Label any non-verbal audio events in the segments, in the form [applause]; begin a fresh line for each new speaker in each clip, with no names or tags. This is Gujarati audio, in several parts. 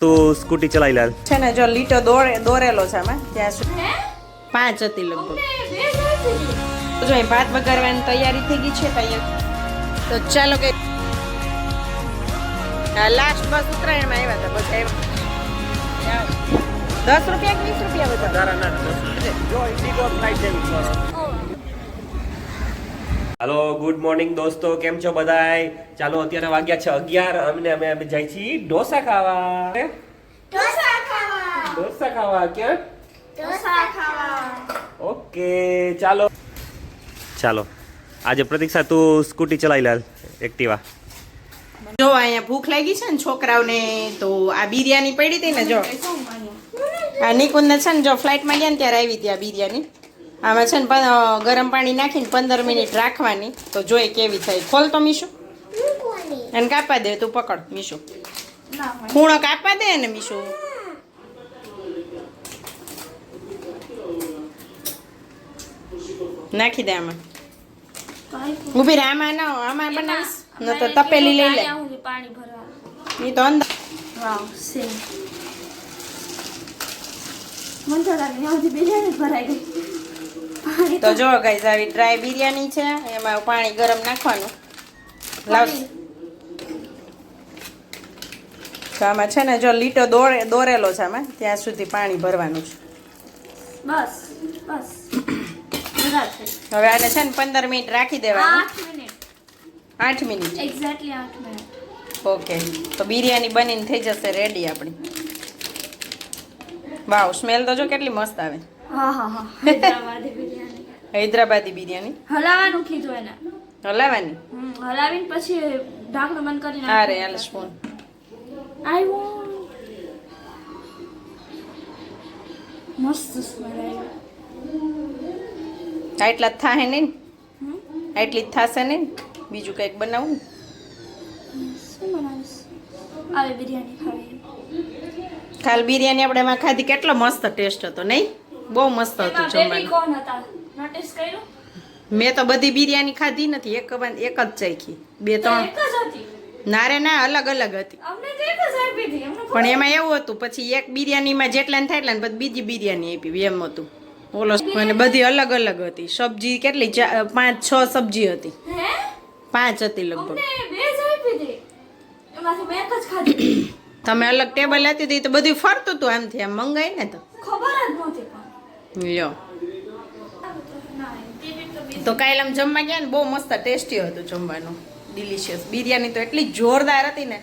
તું સ્કૂટી ચલાવી લાલ
છે ને જો લીટો દોરે દોરેલો છે આમાં ત્યાં સુધી. પાંચ હતી લગભગ. તો જો અહીં ભાત વઘારવાની તૈયારી થઈ ગઈ છે તૈયાર તો ચાલો કે લાસ્ટ બસ ઉત્તરાયણમાં આવ્યા હતા બસ આવ્યા. દસ રૂપિયા કે વીસ રૂપિયા બધા?
હાલો ગુડ મોર્નિંગ દોસ્તો કેમ છો બધાય? ચાલો અત્યારે વાગ્યા છે અગિયાર. અમને અમે અમે જાય છીએ ઢોસા ખાવા.
ઢોસા ખાવા.
ઢોસા ખાવા ક્યાં
ઢોસા ખાવા.
ઓકે ચાલો. ચાલો આજે પ્રતીક્ષા તું સ્કૂટી ચલાવી લાલ એક્ટિવા.
જો અહીંયા ભૂખ લાગી છે ને છોકરાઓને તો આ બિરયાની પડી હતી ને જો. આ નિકુંદ છે ને જો ફ્લાઇટમાં ગયા ને ત્યારે આવી હતી આ બિરયાની. આમાં છે ને ગરમ પાણી નાખીને પંદર મિનિટ રાખવાની. તો જોઈ કેવી થાય ખોલ તો મીશુ. એને કાપવા દે તું પકડ મીશુ. ખૂણો કાપવા દે ને મીશુ. નાખી દે આમાં. ઊભી રહે આમાં ના આમાં બનાવીશ. ન તો તપેલી લઈ લે.
પાણી ભરવા
એ તો અંદર.
વાવ સેમ મન તો લાગે ભરાઈ ગઈ.
તો જો ગાઈઝ આવી ડ્રાય બિરયાની છે એમાં પાણી ગરમ નાખવાનું. લાવ. તો આમાં છે ને જો લીટો દોરે દોરેલો છે આમાં ત્યાં સુધી પાણી ભરવાનું છે.
બસ બસ.
હવે આને છે ને પંદર મિનિટ રાખી દેવાનું.
આઠ મિનિટ.
આઠ મિનિટ.
એક્ઝેક્ટલી આઠ મિનિટ.
ઓકે. તો બિરયાની બનીને થઈ જશે રેડી આપણી. વાવ સ્મેલ તો જો કેટલી મસ્ત આવે.
હા હા હા. હૈદરાબાદી બિરયાની? હલાવાનું કીધું એને.
હલાવાની?
હલાવીને પછી ઢાંકણું બંધ કરી
નાખ. અરે હાલ સ્પૂન.
આઈ મસ્ત સ્મેલ આવ્યો
આટલા જ થાહે નહીં? ને? આટલી જ થાશે નહીં? ને? બીજું કંઈક બનાવું?
શું બનાવીશ? આવી બિરયાની ખાવી.
કાલ બિરયાની આપણે એમાં ખાધી. કેટલો મસ્ત ટેસ્ટ હતો નહીં? બહુ મસ્ત હતું જમવાનું.
નોટિસ કર્યું?
મેં તો બધી બિરયાની ખાધી નથી એક એક જ ચાખી. બે ત્રણ.
ના
રે ના અલગ અલગ હતી. પણ એમાં એવું હતું પછી એક બિરયાનીમાં જેટલા થાય એટલા પછી બીજી બિરયાની આપી એમ હતું. ઓલો અને બધી અલગ અલગ હતી. સબ્જી કેટલી? પાંચ છ સબ્જી હતી. પાંચ હતી લગભગ. [coughs] તમે અલગ ટેબલ હતી તો બધું ફરતું હતું આમથી આમ મંગાઈ ને તો.
ખબર જ નહોતી
લ્યો.
તો
કાલે આમ જમવા ગયા ને બહુ મસ્ત ટેસ્ટી હતું જમવાનું. ડિલિશિયસ બિરયાની તો એટલી જોરદાર હતી ને.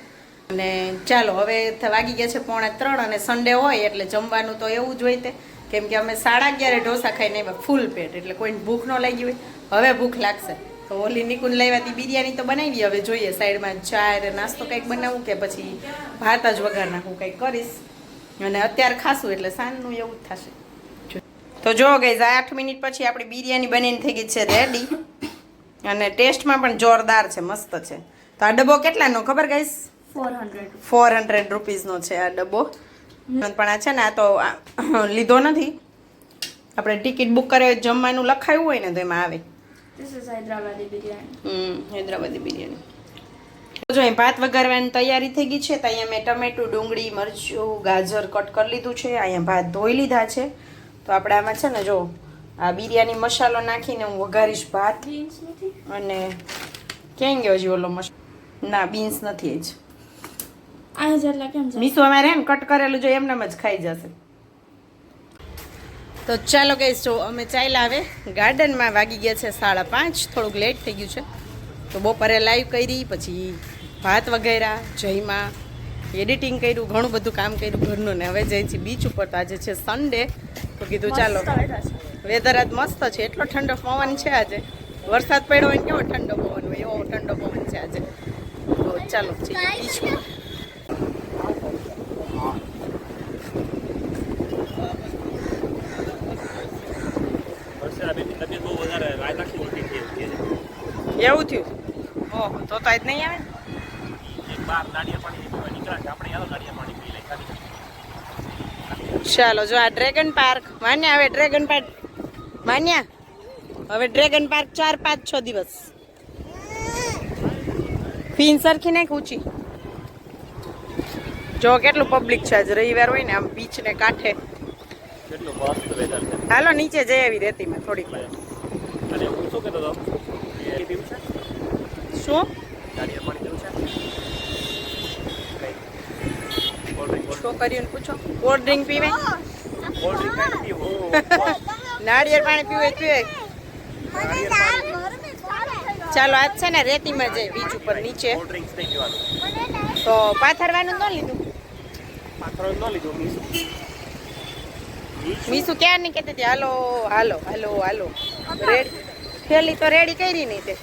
અને ચાલો, હવે વાગી ગયા છે પોણા ત્રણ અને સન્ડે હોય એટલે જમવાનું તો એવું જ હોય તે. કેમ કે અમે સાડા અગિયારે ઢોસા ખાઈને આવ્યા ફૂલ પેટ, એટલે કોઈને ભૂખ ન લાગી હોય. હવે ભૂખ લાગશે. તો ઓલી નિકુંજ લેવાતી બિરયાની તો બનાવી હવે જોઈએ, સાઈડમાં ચા નાસ્તો કંઈક બનાવું કે પછી ભાત જ વઘાર નાખું, કંઈક કરીશ. અને અત્યારે ખાશું એટલે સાંજનું એવું જ થશે. તો જો ગઈ આઠ મિનિટ પછી આપણી બિરયાની બનીને થઈ ગઈ છે રેડી અને ટેસ્ટમાં પણ જોરદાર છે મસ્ત છે. તો આ ડબ્બો કેટલાનો ખબર ગઈશ
ફોર હંડ્રેડ
રૂપીઝનો છે આ ડબ્બો. પણ આ છે ને આ તો [laughs] લીધો નથી. આપણે ટિકિટ બુક કરે જમવાનું લખાયું હોય ને તો એમાં આવે.
હૈદરાબાદી બિરયાની
હૈદરાબાદી બિરયાની તો જો અહીં ભાત વઘારવાની તૈયારી થઈ ગઈ છે તો અહીંયા મેં ટમેટું ડુંગળી મરચું ગાજર કટ કરી લીધું છે. અહીંયા ભાત ધોઈ લીધા છે. તો આપણે આમાં છે ને જો આ બિરયાની મસાલો નાખીને હું વઘારીશ ભાત. અને ક્યાં ગયો હજી ઓલો મસાલો ના બીન્સ નથી જ
છે
મીસુ અમારે એમ કટ કરેલું જો એમનેમ જ ખાઈ જશે. તો ચાલો કહીશ જો અમે ચાલ્યા આવે ગાર્ડનમાં વાગી ગયા છે સાડા પાંચ. થોડુંક લેટ થઈ ગયું છે. તો બપોરે લાઈવ કરી પછી ભાત વગેરા જઈમાં એડિટિંગ કર્યું ઘણું બધું કામ કર્યું ઘરનું ને હવે જઈ છીએ બીચ ઉપર. તો આજે છે સન્ડે તો કીધું ચાલો. વેધર આજ મસ્ત છે. એટલો ઠંડો પવન છે આજે. વરસાદ પડ્યો હોય કેવો ઠંડો પવન હોય એવો ઠંડો પવન છે આજે. તો ચાલો બીચ એવું થયું. ઓહો તો તો આજ નહીં આવે ચાલો જો આ ડ્રેગન પાર્ક માન્યા હવે ડ્રેગન પાર્ક માન્યા? હવે ડ્રેગન પાર્ક ચાર પાંચ છ દિવસ. ફીન સરખી નાખ ઊંચી. જો કેટલું પબ્લિક છે આજ રવિવાર હોય ને આમ બીચ ને કાંઠે. હાલો નીચે જઈ આવી રેતીમાં થોડીક વાર.
શું કહેતો હતો એ પીવું છે
શું
નારિયેળ પાણી પીવું છે કઈ કોલ્ડ ડ્રિંક
છોકરીઓને પૂછો. કોલ્ડ ડ્રિંક પીવે? નાળિયેર પાણી પીવે પીવે ચાલો આજ છે ને રેતીમાં જાય બીચ ઉપર નીચે. તો પાથરવાનું ન લીધું?
મીસુ.
ક્યાં નહીં કહેતી હતી હાલો હાલો હાલો હાલો. રેડી. થેલી તો રેડી કરી નહીં તે.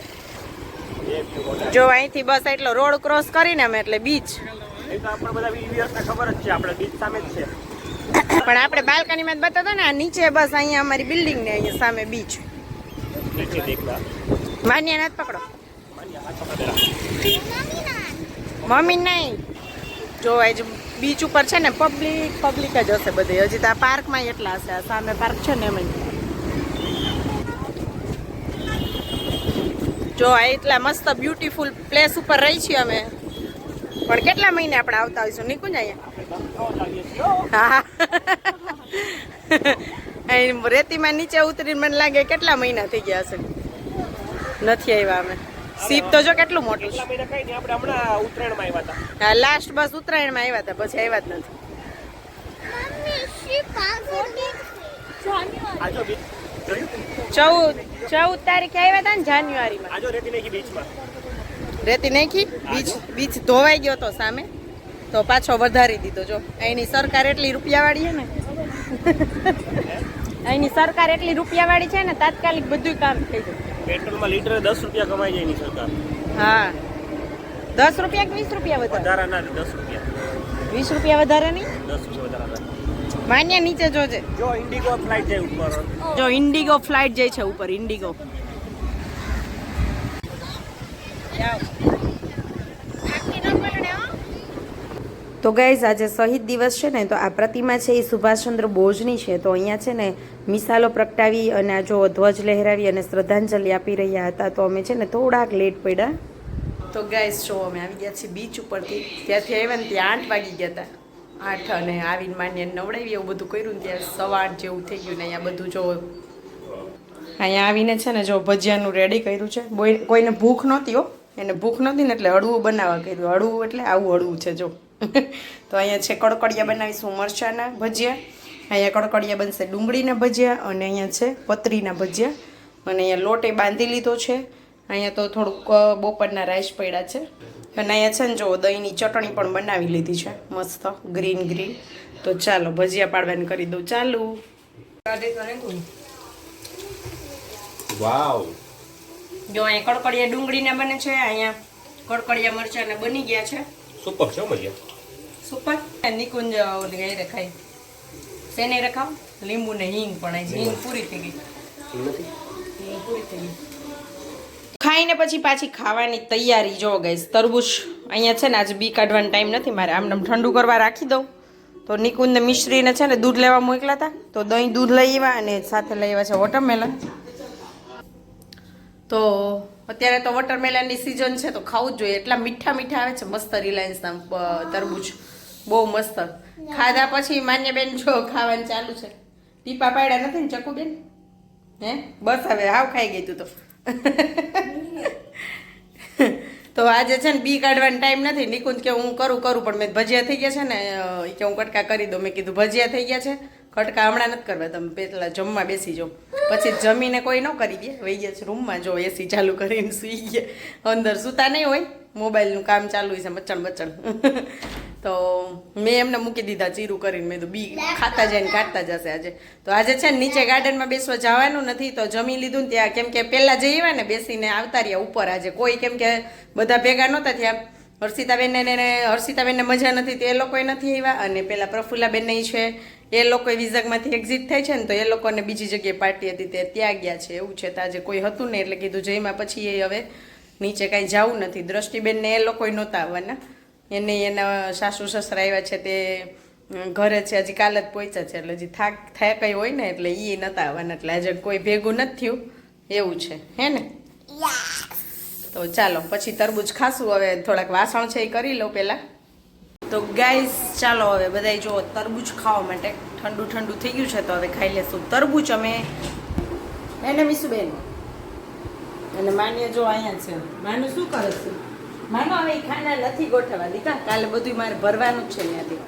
જો અહીંથી બસ એટલો રોડ ક્રોસ કરીને અમે એટલે બીચ.
એ તો આપણે બધા વિડીયોસને ખબર જ છે આપણે બીચ સામે જ છે.
પણ આપણે બાલ્કનીમાં જ બતાવતા ને આ નીચે બસ અહીંયા અમારી બિલ્ડિંગ ને અહીંયા સામે બીચ.
નીચે દેખલા
માન્યા નથી પકડો.
માન્યા હાથ પકડેલા
મમ્મી નહીં. જો આજ બીચ ઉપર છે ને પબ્લિક પબ્લિક જ હશે બધી. હજી તો આ પાર્કમાં એટલા હશે આ સામે પાર્ક છે ને એમાં. જો આ એટલા મસ્ત બ્યુટીફુલ પ્લેસ ઉપર રહી છીએ અમે. પણ કેટલા મહિને આપણે આવતા હોઈશું? નીકું અહીંયા. અહીં રેતીમાં નીચે ઉતરીને મને લાગે કેટલા મહિના થઈ ગયા હશે? નથી આવ્યા અમે. સીપ તો જો કેટલું મોટું છે.
એટલા મહિના કઈ નહીં આપણે હમણાં ઉત્તરાયણમાં આવ્યા હતા.
હા લાસ્ટ બસ ઉત્તરાયણમાં આવ્યા હતા પછી આવ્યા જ નથી.
આજો બીચ જોયું
ચૌદ ચૌદ તારીખે આવ્યા હતા ને જાન્યુઆરીમાં.
આજો રેતી નાખી
બીજ બીજ બીચ બીચ ધોવાઈ ગયો તો સામે. તો પાછો વધારી દીધો. જો અહીંની સરકાર એટલી રૂપિયાવાળી છે ને. [laughs] અહીંની સરકાર એટલી રૂપિયાવાળી છે ને તાત્કાલિક બધું કામ થઈ જાય.
પેટ્રોલમાં લીટરે દસ રૂપિયા કમાઈ જાય એની સરકાર.
હા. દસ રૂપિયા કે વીસ રૂપિયા વધારે?
વધારા ના દસ રૂપિયા.
વીસ રૂપિયા વધારે નહીં?
દસ રૂપિયા વધારે
માન્ય નીચે જોજે.
જો ઇન્ડિગો ફ્લાઇટ જાય ઉપર.
જો ઇન્ડિગો ફ્લાઇટ જાય છે ઉપર ઇન્ડિગો તો ગાઈઝ આજે શહીદ દિવસ છે ને, તો આ પ્રતિમા છે એ સુભાષચંદ્ર બોઝની છે. તો અહીંયા છે ને, મિસાલો પ્રગટાવી અને આ જો ધ્વજ લહેરાવી અને શ્રદ્ધાંજલિ આપી રહ્યા હતા, તો અમે છે ને થોડાક લેટ પડ્યા. તો ગાઈઝ જો અમે આવી ગયા છીએ બીચ ઉપરથી. ત્યાંથી આવ્યા ને ત્યાં આઠ વાગી ગયા હતા. આઠ અને આવીને માન્ય નવડાવી એવું બધું કર્યું ત્યાં સવા આઠ જેવું થઈ ગયું ને અહીંયા બધું જો અહીંયા આવીને છે ને જો ભજીયાનું રેડી કર્યું છે. બોય- કોઈને ભૂખ નહોતી હો. એને ભૂખ નથી ને એટલે હળવું બનાવવા કીધું. હળવું એટલે આવું હળવું છે, જો. [laughs] તો અહીંયા છે કડકડિયા બનાવીશું મરચાંના ભજીયા. અહીંયા કડકડિયા બનશે ડુંગળીના ભજીયા અને અહીંયા છે પતરીના ભજીયા. અને અહીંયા લોટે બાંધી લીધો છે. અહીંયા તો થોડુંક બપોરના રાઈસ પડ્યા છે. અને અહીંયા છે ને જો દહીંની ચટણી પણ બનાવી લીધી છે. મસ્ત, ગ્રીન ગ્રીન. તો ચાલો ભજીયા પાડવાની કરી દઉં. ચાલુ.
વાવ
જો અહીંયા કડકડિયા ડુંગળીના બને છે અહીંયા કડકડિયા મરચાંના બની ગયા છે.
સુપર છે મજા
સુપર? નિકુંજ ઓલી ગઈ રખાય. શેને રખાવ? લીંબુ ને હિંગ પણ હિંગ પૂરી થઈ ગઈ. હિંગ પૂરી થઈ ગઈ. ખાઈને પછી પાછી ખાવાની તૈયારી જો ગઈશ તરબૂચ. અહીંયા છે ને આજે બી કાઢવાનો ટાઈમ નથી મારે આમ આમ ઠંડુ કરવા રાખી દઉં. તો નિકુંજને મિશ્રીને છે ને દૂધ લેવા મોકલા હતા તો દહીં દૂધ લઈ આવ્યા અને સાથે લઈ આવ્યા છે વોટરમેલન તો અત્યારે તો વોટરમેલનની સિઝન છે, તો ખાવું જ જોઈએ. એટલા મીઠા મીઠા આવે છે, મસ્ત રિલાયન્સના તરબૂચ. બહુ મસ્ત. ખાધા પછી માન્યબેન જો ખાવાનું ચાલુ છે. ટીપા પાડ્યા નથી ને ચકુબેન? હે? બસ હવે, હાવ ખાઈ ગઈ તું તો. તો આજે છે ને બી કાઢવાનો ટાઈમ નથી. નિકુંજ કે હું કરું કરું, પણ મેં ભજીયા થઈ ગયા છે ને કે હું કટકા કરી દઉં. મેં કીધું ભજીયા થઈ ગયા છે. કટકા હમણાં નથી કરવા તમે, પેલા જમવા બેસી જાઓ. પછી જમીને કોઈ ન કરી દે. વહી ગયા છે રૂમમાં, જો એસી ચાલુ કરીને સૂઈ ગયા. અંદર સૂતા નહીં હોય, મોબાઈલનું કામ ચાલુ છે મચણ બચણ [laughs] તો મેં એમને મૂકી દીધા ચીરું કરીને. મેં તો બી, ખાતા જાય ને કાઢતા જશે આજે. તો આજે છે ને નીચે ગાર્ડનમાં બેસવા જવાનું નથી, તો જમી લીધું ને ત્યાં કેમ કે પહેલાં જઈ આવ્યા ને બેસીને આવતા રહ્યા ઉપર આજે. કોઈ કેમ કે બધા ભેગા નહોતા થયા. હર્ષિતાબેનને હર્ષિતાબેનને મજા નથી, તો લોકોએ નથી આવ્યા. અને પેલા પ્રફુલ્લાબેન નહીં છે એ લોકો વિઝગમાંથી એક્ઝિટ થાય છે ને તો એ લોકોને બીજી જગ્યાએ પાર્ટી હતી તે ત્યાં ગયા છે. એવું છે તો આજે કોઈ હતું નહીં એટલે કીધું જઈમાં પછી એ હવે નીચે કાંઈ જવું નથી. દ્રષ્ટિબેનને એ લોકોય નહોતા આવવાના. એને એના સાસુ સસરા આવ્યા છે તે ઘરે છે હજી કાલે જ પહોંચ્યા છે. એટલે હજી થાક થાય કઈ હોય ને એટલે એ નતા આવવાના. એટલે આજે કોઈ ભેગું નથી થયું. એવું છે. હે ને? તો ચાલો પછી તરબૂચ ખાશું. હવે થોડાક વાસણ છે એ કરી લો પહેલાં. તો ગાઈસ ચાલો હવે બધાય જો તરબૂચ ખાવા માટે ઠંડુ ઠંડુ થઈ ગયું છે, તો હવે ખાઈ લેશું. તરબૂચ અમે એને મીસુબેન. અને માન્ય જો અહીંયા છે. માનું શું કરે છે? માનો હવે ખાના નથી ગોઠવવા દીધા. કાલે બધું મારે ભરવાનું જ છે ત્યાંથી.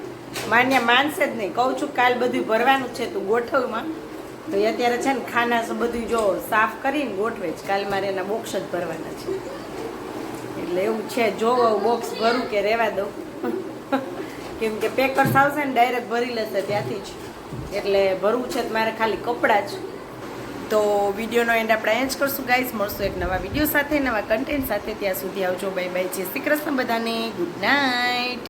માન્ય માનશે જ નહીં. કહું છું, કાલ બધું ભરવાનું છે, તું ગોઠવમાં. તો એ અત્યારે છે ને ખાના બધું જો સાફ કરીને ગોઠવે છે. કાલે મારે એના બોક્સ જ ભરવાના છે. એટલે એવું છે, જો બોક્સ ભરું કે રહેવા દઉં. [laughs] કેમ કે પેકર્સ આવશે ને ડાયરેક્ટ ભરી લેશે ત્યાંથી જ. એટલે ભરવું છે મારે ખાલી કપડાં જ. તો વિડીયોનો એન્ડ આપણે એન્જ કરશું ગાઈઝ મળશું એક નવા વીડિયો સાથે, નવા કન્ટેન્ટ સાથે. ત્યાં સુધી આવજો. બાય બાય જય શ્રી કૃષ્ણ બધાને. Good night